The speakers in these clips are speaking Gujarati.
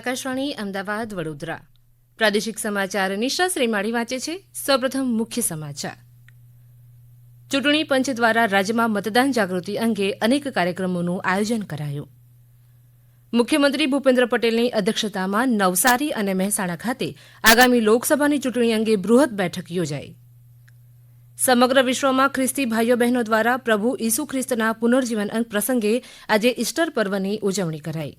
આકાશવાણી, અમદાવાદ, વડોદરા. પ્રાદેશિક સમાચાર નિશા શ્રીમાળી વાંચે છે. સૌપ્રથમ મુખ્ય સમાચાર. ચૂંટણી પંચ દ્વારા રાજ્યમાં મતદાન જાગૃતિ અંગે અનેક કાર્યક્રમોનું આયોજન કરાયું. મુખ્યમંત્રી ભૂપેન્દ્ર પટેલની અધ્યક્ષતામાં નવસારી અને મહેસાણા ખાતે આગામી લોકસભાની ચૂંટણી અંગે બૃહદ બેઠક યોજાઈ. સમગ્ર વિશ્વમાં ખ્રિસ્તી ભાઈઓ બહેનો દ્વારા પ્રભુ ઈસુ ખ્રિસ્તના પુનર્જીવન પ્રસંગે આજે ઇસ્ટર પર્વની ઉજવણી કરાઈ.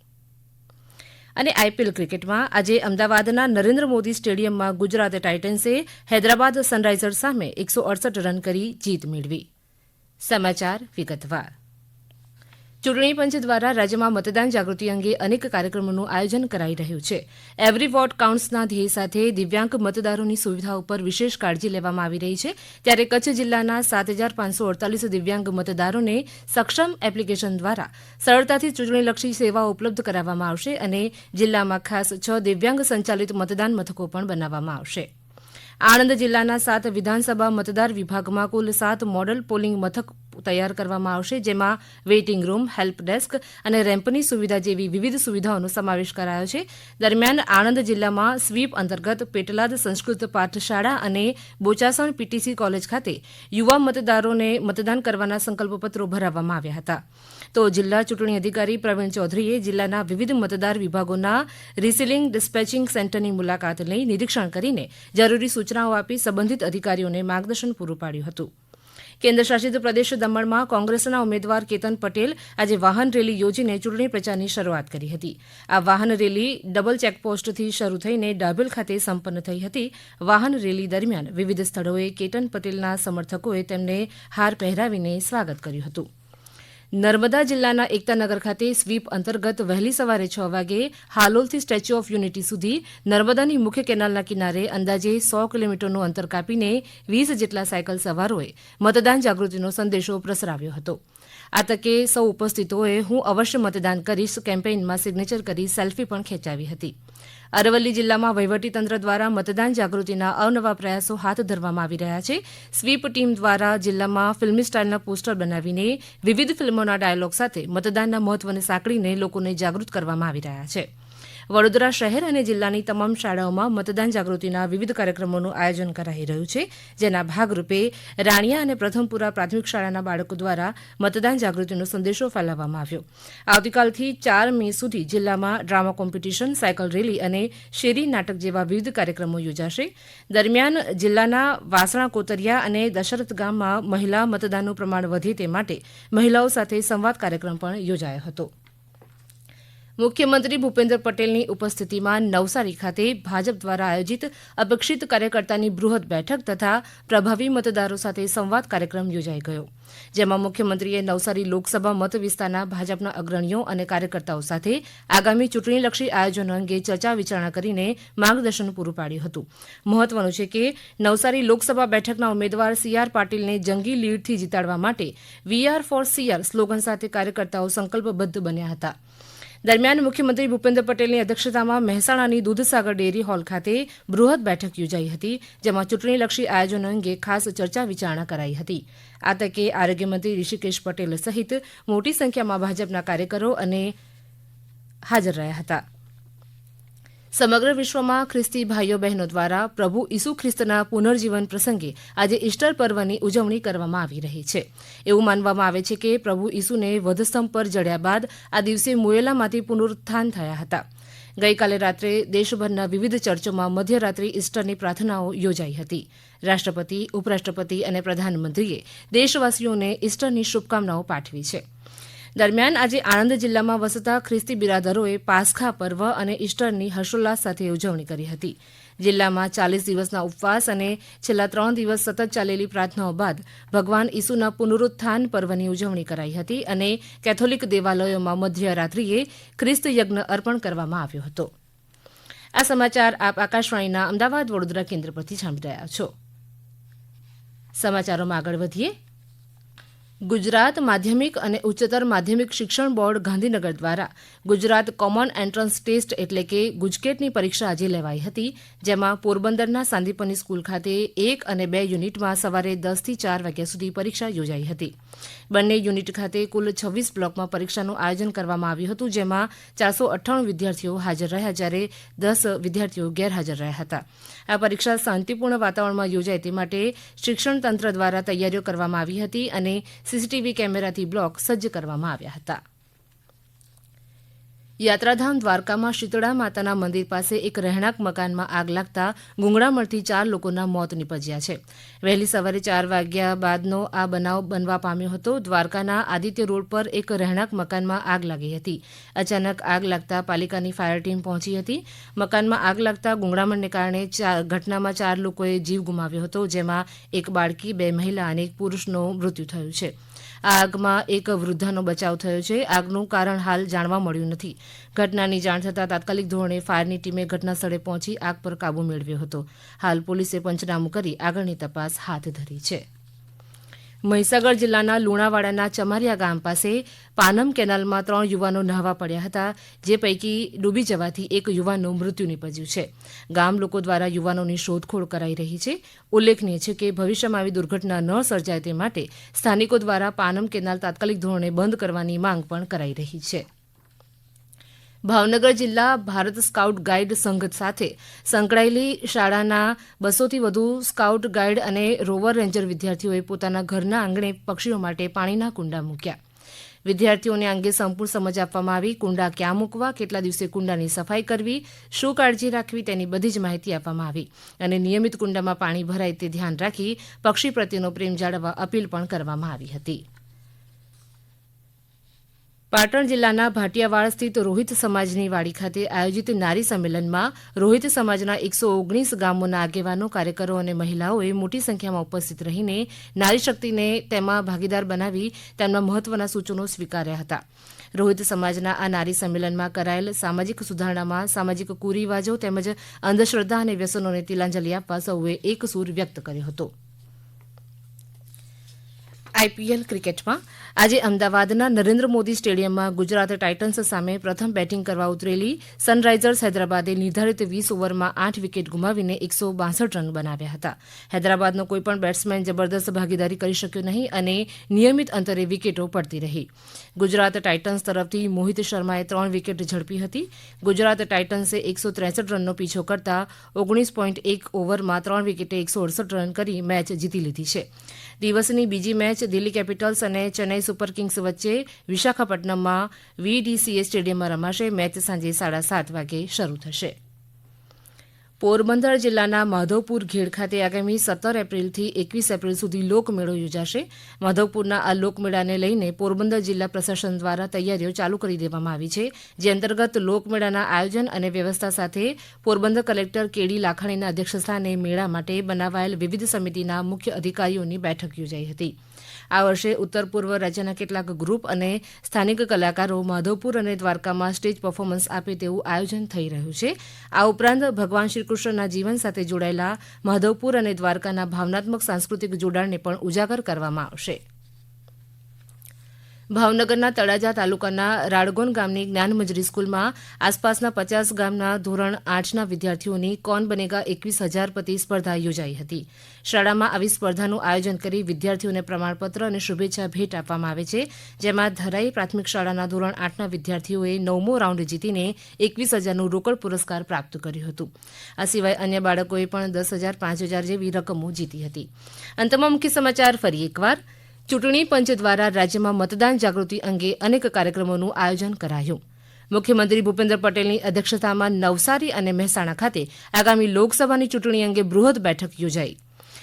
અને આઈપીએલ ક્રિકેટમાં આજે અમદાવાદના નરેન્દ્ર મોદી સ્ટેડિયમમાં ગુજરાત ટાઇટન્સે હૈદરાબાદ સનરાઇઝર્સ સામે એકસો અડસઠ રન કરી જીત મેળવી. સમાચાર વિગતવાર. ચૂંટણી પંચ દ્વારા રાજ્યમાં મતદાન જાગૃતિ અંગે અનેક કાર્યક્રમોનું આયોજન કરાઈ રહ્યું છે. એવરી વોટ કાઉન્ટ્સના ધ્યેય સાથે દિવ્યાંગ મતદારોની સુવિધા ઉપર વિશેષ કાળજી લેવામાં આવી રહી છે. ત્યારે કચ્છ જિલ્લાના સાત હજાર પાંચસો અડતાલીસ દિવ્યાંગ મતદારોને સક્ષમ એપ્લિકેશન દ્વારા સરળતાથી ચૂંટણીલક્ષી સેવાઓ ઉપલબ્ધ કરાવવામાં આવશે અને જિલ્લામાં ખાસ છ દિવ્યાંગ સંચાલિત મતદાન મથકો પણ બનાવવામાં આવશે. આણંદ જિલ્લાના સાત વિધાનસભા મતદાર વિભાગમાં કુલ સાત મોડલ પોલિંગ મથક તૈયાર કરવામાં આવશે, જેમાં વેઇટિંગ રૂમ, હેલ્પ ડેસ્ક અને રેમ્પની સુવિધા જેવી વિવિધ સુવિધાઓનો સમાવેશ કરાયો છે. દરમિયાન આણંદ જિલ્લામાં સ્વીપ અંતર્ગત પેટલાદ સંસ્કૃત પાઠશાળા અને બોચાસણ પીટીસી કોલેજ ખાતે યુવા મતદારોને મતદાન કરવાના સંકલ્પપત્રો ભરાવવામાં આવ્યા હતા. તો જિલ્લા ચૂંટણી અધિકારી પ્રવીણ ચૌધરીએ જિલ્લાના વિવિધ મતદાર વિભાગોના રિસીલિંગ ડિસ્પેચિંગ સેન્ટરની મુલાકાત લઈ નિરીક્ષણ કરીને જરૂરી સૂચનાઓ આપી સંબંધિત અધિકારીઓને માર્ગદર્શન પૂરું પાડ્યું હતું. કેન્દ્ર શાસિત પ્રદેશ દમણમાં કોંગ્રેસના ઉમેદવાર કેતન પટેલ આજે વાહન રેલી યોજીને ચૂંટણી પ્રચારની શરૂઆત કરી હતી. આ વાહન રેલી ડબલ ચેકપોસ્ટથી શરૂ થઈને ડાભેલ ખાતે સંપન્ન થઈ હતી. વાહન રેલી દરમિયાન વિવિધ સ્થળોએ કેતન પટેલના સમર્થકોએ તેમને હાર પહેરાવીને સ્વાગત કર્યું હતું. નર્મદા જિલ્લાના એકતાનગર ખાતે સ્વીપ અંતર્ગત વહેલી સવારે છ વાગે હાલોલથી સ્ટેચ્યુ ઓફ યુનિટી સુધી નર્મદાની મુખ્ય કેનાલના કિનારે અંદાજે સો કિલોમીટરનું અંતર કાપીને વીસ જેટલા સાયકલ સવારોએ મતદાન જાગૃતિનો સંદેશો પ્રસરાવ્યો હતો. આ તકે સૌ ઉપસ્થિતોએ હું અવશ્ય મતદાન કરીશ કેમ્પેઇનમાં સિગ્નેચર કરી સેલ્ફી પણ ખેંચાવી હતી. અરવલ્લી જિલ્લામાં વહીવટીતંત્ર દ્વારા મતદાન જાગૃતિના અવનવા પ્રયાસો હાથ ધરવામાં આવી રહ્યા છે. સ્વીપ ટીમ દ્વારા જિલ્લામાં ફિલ્મી સ્ટાઇલના પોસ્ટર બનાવીને વિવિધ ફિલ્મોના ડાયલોગ સાથે મતદાનના મહત્વને સાંકળીને લોકોને જાગૃત કરવામાં આવી રહ્યા છે. વડોદરા શહેર અને જિલ્લાની તમામ શાળાઓમાં મતદાન જાગૃતિના વિવિધ કાર્યક્રમોનું આયોજન કરાઈ રહ્યું છે, જેના ભાગરૂપે રાણિયા અને પ્રથમપુરા પ્રાથમિક શાળાના બાળકો દ્વારા મતદાન જાગૃતિનો સંદેશો ફેલાવવામાં આવ્યો. આવતીકાલથી ચાર મે સુધી જિલ્લામાં ડ્રામા કોમ્પિટિશન, સાયકલ રેલી અને શેરી નાટક જેવા વિવિધ કાર્યક્રમો યોજાશે. દરમિયાન જિલ્લાના વાસણા કોતરિયા અને દશરથ ગામમાં મહિલા મતદાનનું પ્રમાણ વધે તે માટે મહિલાઓ સાથે સંવાદ કાર્યક્રમ પણ યોજાયો હતો. મુખ્યમંત્રી ભૂપેન્દ્ર પટેલની ઉપસ્થિતિમાં નવસારી ખાતે ભાજપ દ્વારા આયોજિત અપેક્ષિત કાર્યકર્તાની બૃહદ બેઠક તથા પ્રભાવી મતદારો સાથે સંવાદ કાર્યક્રમ યોજાઈ ગયો, જેમાં મુખ્યમંત્રીએ નવસારી લોકસભા મત વિસ્તારના ભાજપના અગ્રણીઓ અને કાર્યકર્તાઓ સાથે આગામી ચૂંટણીલક્ષી આયોજનો અંગે ચર્ચા વિચારણા કરીને માર્ગદર્શન પૂરું પાડ્યું હતું. મહત્વનું છે કે નવસારી લોકસભા બેઠકના ઉમેદવાર સી આર પાટીલને જંગી લીડથી જીતાડવા માટે we are for CR slogan સાથે કાર્યકર્તાઓ સંકલ્પબદ્ધ બન્યા હતા. દરમિયાન મુખ્યમંત્રી ભૂપેન્દ્ર પટેલની અધ્યક્ષતામાં મહેસાણાની દૂધસાગર ડેરી હોલ ખાતે બૃહદ બેઠક યોજાઈ હતી, જેમાં ચૂંટણીલક્ષી આયોજનો અંગે ખાસ ચર્ચા વિચારણા કરાઈ હતી. આ તકે આરોગ્યમંત્રી ઋષિકેશ પટેલ સહિત મોટી સંખ્યામાં ભાજપના કાર્યકરો અને હાજર રહ્યા હતા. સમગ્ર વિશ્વમાં ખ્રિસ્તી ભાઈઓ બહેનો દ્વારા પ્રભુ ઈસુ ખ્રિસ્તના પુનર્જીવન પ્રસંગે આજે ઇસ્ટર પર્વની ઉજવણી કરવામાં આવી રહી છે. એવું માનવામાં આવે છે કે પ્રભુ ઈસુને વધસ્તંભ પર જડ્યા બાદ આ દિવસે મુયેલામાંથી પુનરુત્થાન થયા હતા. ગઈકાલે રાત્રે દેશભરના વિવિધ ચર્ચોમાં મધ્યરાત્રિ ઇસ્ટરની પ્રાર્થનાઓ યોજાઈ હતી. રાષ્ટ્રપતિ, ઉપરાષ્ટ્રપતિ અને પ્રધાનમંત્રીએ દેશવાસીઓને ઇસ્ટરની શુભકામનાઓ પાઠવી છે. દરમિયાન આજે આણંદ જિલ્લામાં વસતા ખ્રિસ્તી બિરાદરોએ પાસખા પર્વ અને ઇસ્ટરની હર્ષોલ્લાસ સાથે ઉજવણી કરી હતી. જિલ્લામાં ચાલીસ દિવસના ઉપવાસ અને છેલ્લા ત્રણ દિવસ સતત ચાલેલી પ્રાર્થનાઓ બાદ ભગવાન ઈસુના પુનરુત્થાન પર્વની ઉજવણી કરાઈ હતી અને કેથોલિક દેવાલયોમાં મધ્યરાત્રિએ ખ્રિસ્ત યજ્ઞ અર્પણ કરવામાં આવ્યો હતો. આ સમાચાર આપ આકાશવાણીના અમદાવાદ વડોદરા કેન્દ્ર પરથી સાંભળી રહ્યા છો. સમાચારોમાં આગળ વધીએ. ગુજરાત માધ્યમિક અને ઉચ્ચતર માધ્યમિક શિક્ષણ બોર્ડ ગાંધીનગર દ્વારા ગુજરાત કોમન એન્ટ્રન્સ ટેસ્ટ એટલે કે ગુજકેટની પરીક્ષા આજે લેવાઈ હતી, જેમાં પોરબંદરના સાંદીપની સ્કૂલ ખાતે એક અને બે યુનિટમાં સવારે દસથી ચાર વાગ્યા સુધી પરીક્ષા યોજાઈ હતી. બંને યુનિટ ખાતે કુલ છવ્વીસ બ્લોકમાં પરીક્ષાનું આયોજન કરવામાં આવ્યું હતું, જેમાં ચારસો અઠ્ઠાણું વિદ્યાર્થીઓ હાજર રહ્યા જ્યારે દસ વિદ્યાર્થીઓ ગેરહાજર રહ્યા હતા. આ પરીક્ષા શાંતિપૂર્ણ વાતાવરણમાં યોજાય તે માટે શિક્ષણ તંત્ર દ્વારા તૈયારીઓ કરવામાં આવી હતી અને સીસીટીવી કેમેરાથી બ્લોક સજ્જ કરવામાં આવ્યા હતા. યાત્રાધામ દ્વારકામાં શીતળા માતાના મંદિર પાસે એક રહેણાંક મકાનમાં આગ લાગતા ગુંગળામણથી ચાર લોકોના મોત નીપજ્યા છે. વહેલી સવારે ચાર વાગ્યા બાદનો આ બનાવ બનવા પામ્યો હતો. દ્વારકાના આદિત્ય રોડ પર એક રહેણાંક મકાનમાં આગ લાગી હતી. અચાનક આગ લાગતા પાલિકાની ફાયર ટીમ પહોંચી હતી. મકાનમાં આગ લાગતા ગુંગળામણને કારણે ઘટનામાં ચાર લોકોએ જીવ ગુમાવ્યો હતો, જેમાં એક બાળકી, બે મહિલા અને એક પુરુષનું મૃત્યુ થયું છે. આ આગમાં એક વૃદ્ધાનો બચાવ થયો છે. આગનું કારણ હાલ જાણવા મળ્યું નથી. ઘટનાની જાણ થતાં તાત્કાલિક ધોરણે ફાયરની ટીમે ઘટના સ્થળે પહોંચી આગ પર કાબુ મેળવ્યો હતો. હાલ પોલીસે પંચનામું કરી આગળની તપાસ હાથ ધરી છે. મહીસાગર જિલ્લાના લુણાવાડાના ચમારિયા ગામ પાસે પાનમ કેનાલમાં ત્રણ યુવાનો નહાવા પડ્યા હતા, જે પૈકી ડૂબી જવાથી એક યુવાનનું મૃત્યુ નીપજ્યું છે. ગામ લોકો દ્વારા યુવાનોની શોધખોળ કરાઈ રહી છે. ઉલ્લેખનીય છે કે ભવિષ્યમાં આવી દુર્ઘટના ન સર્જાય તે માટે સ્થાનિકો દ્વારા પાનમ કેનાલ તાત્કાલિક ધોરણે બંધ કરવાની માંગ પણ કરાઈ રહી છે. ભાવનગર જિલ્લા ભારત સ્કાઉટ ગાઇડ સંઘ સાથે સંકળાયેલી શાળાના બસોથી વધુ સ્કાઉટ ગાઇડ અને રોવર રેન્જર વિદ્યાર્થીઓએ પોતાના ઘરના આંગણે પક્ષીઓ માટે પાણીના કુંડા મૂક્યા. વિદ્યાર્થીઓને અંગે સંપૂર્ણ સમજ આપવામાં આવી. કુંડા ક્યાં મૂકવા, કેટલા દિવસે કુંડાની સફાઈ કરવી, શું કાળજી રાખવી તેની બધી જ માહિતી આપવામાં આવી અને નિયમિત કુંડામાં પાણી ભરાય તે ધ્યાન રાખી પક્ષી પ્રત્યેનો પ્રેમ જાળવવા અપીલ પણ કરવામાં આવી હતી. પાટણ જિલ્લાના ભાટિયાવાડ સ્થિત રોહિત સમાજની વાડી ખાતે આયોજિત નારી સંમેલનમાં રોહિત સમાજના એકસો ઓગણીસ ગામોના આગેવાનો, કાર્યકરો અને મહિલાઓએ મોટી સંખ્યામાં ઉપસ્થિત રહીને નારી શક્તિને તેમાં ભાગીદાર બનાવી તેમના મહત્વના સૂચનો સ્વીકાર્યા હતા. રોહિત સમાજના આ નારી સંમેલનમાં કરાયેલ સામાજિક સુધારણામાં સામાજિક કુરિવાજો તેમજ અંધશ્રદ્ધા અને વ્યસનોને તિલાંજલિ આપવા સૌએ એક સૂર વ્યક્ત કર્યો હતો. આઈપીએલ ક્રિકેટમાં. આજે અમદાવાદના નરેન્દ્ર મોદી સ્ટેડિયમમાં ગુજરાત ટાઇટન્સ સામે પ્રથમ બેટિંગ કરવા ઉતરેલી સનરાઇઝર્સ હૈદરાબાદે નિર્ધારિત વીસ ઓવરમાં આઠ વિકેટ ગુમાવીને એકસો બાસઠ રન બનાવ્યા હતા. હૈદરાબાદનો કોઈપણ બેટ્સમેન જબરદસ્ત ભાગીદારી કરી શક્યો નહીં અને નિયમિત અંતરે વિકેટો પડતી રહી. ગુજરાત ટાઇટન્સ તરફથી મોહિત શર્માએ ત્રણ વિકેટ ઝડપી હતી. ગુજરાત ટાઇટન્સે એકસો ત્રેસઠ રનનો પીછો કરતા ઓગણીસ પોઈન્ટ એક ઓવરમાં ત્રણ વિકેટે એકસો અડસઠ રન કરી મેચ જીતી લીધી છે. દિવસની બીજી મેચ દિલ્હી કેપિટલ્સ અને ચેન્નાઈ સુપર કિંગ્સ વચ્ચે વિશાખાપટ્ટનમમાં વીડીસીએ સ્ટેડિયમમાં રમાશે. મેચ સાંજે સાડા સાત વાગે શરૂ થશે. પોરબંદર જિલ્લાના માધવપુર ઘેડ ખાતે આગામી સત્તર એપ્રિલથી એકવીસ એપ્રિલ સુધી લોકમેળો યોજાશે. માધવપુરના આ લોકમેળાને લઈને પોરબંદર જિલ્લા પ્રશાસન દ્વારા તૈયારીઓ ચાલુ કરી દેવામાં આવી છે, જે અંતર્ગત લોકમેળાના આયોજન અને વ્યવસ્થા સાથે પોરબંદર કલેક્ટર કેડી લાખાણીના અધ્યક્ષસ્થાને મેળા માટે બનાવાયેલ વિવિધ સમિતિના મુખ્ય અધિકારીઓની બેઠક યોજાઈ હતી. આ વર્ષે ઉત્તર પૂર્વ રાજ્યના કેટલાક ગ્રુપ અને સ્થાનિક કલાકારો માધવપુર અને દ્વારકામાં સ્ટેજ પરફોર્મન્સ આપે તેવું આયોજન થઈ રહ્યું છે. આ ઉપરાંત ભગવાન શ્રીકૃષ્ણના જીવન સાથે જોડાયેલા માધવપુર અને દ્વારકાના ભાવનાત્મક સાંસ્કૃતિક જોડાણને પણ ઉજાગર કરવામાં આવશે. ભાવનગરના તળાજા તાલુકાના રાડગોન ગામની જ્ઞાનમંજરી સ્કૂલમાં આસપાસના પચાસ ગામના ધોરણ આઠના વિદ્યાર્થીઓની કોન બનેગા એકવીસ હજાર પતિ સ્પર્ધા યોજાઈ હતી. શાળામાં આવી સ્પર્ધાનું આયોજન કરી વિદ્યાર્થીઓને પ્રમાણપત્ર અને શુભેચ્છા ભેટ આપવામાં આવે છે, જેમાં ધરાઈ પ્રાથમિક શાળાના ધોરણ આઠના વિદ્યાર્થીઓએ નવમો રાઉન્ડ જીતીને એકવીસ હજારનું રોકડ પુરસ્કાર પ્રાપ્ત કર્યું હતું. આ સિવાય અન્ય બાળકોએ પણ દસ હજાર, પાંચ હજાર જેવી રકમો જીતી હતી. અંતમાં મુખ્ય સમાચાર ફરી એકવાર. ચૂંટણી પંચ દ્વારા રાજ્યમાં મતદાન જાગૃતિ અંગે અનેક કાર્યક્રમોનું આયોજન કરાયું. મુખ્યમંત્રી ભૂપેન્દ્ર પટેલની અધ્યક્ષતામાં નવસારી અને મહેસાણા ખાતે આગામી લોકસભાની ચૂંટણી અંગે બૃહદ બેઠક યોજાઈ.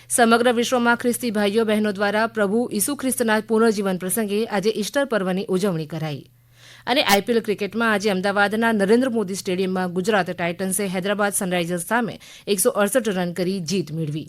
સમગ્ર વિશ્વમાં ખ્રિસ્તી ભાઈઓ બહેનો દ્વારા પ્રભુ ઈસુ ખ્રિસ્તના પુનર્જીવન પ્રસંગે આજે ઈસ્ટર પર્વની ઉજવણી કરાઈ. અને આઈપીએલ ક્રિકેટમાં આજે અમદાવાદના નરેન્દ્ર મોદી સ્ટેડિયમમાં ગુજરાત ટાઇટન્સે હૈદરાબાદ સનરાઇઝર્સ સામે એકસો અડસઠ રન કરી જીત મેળવી.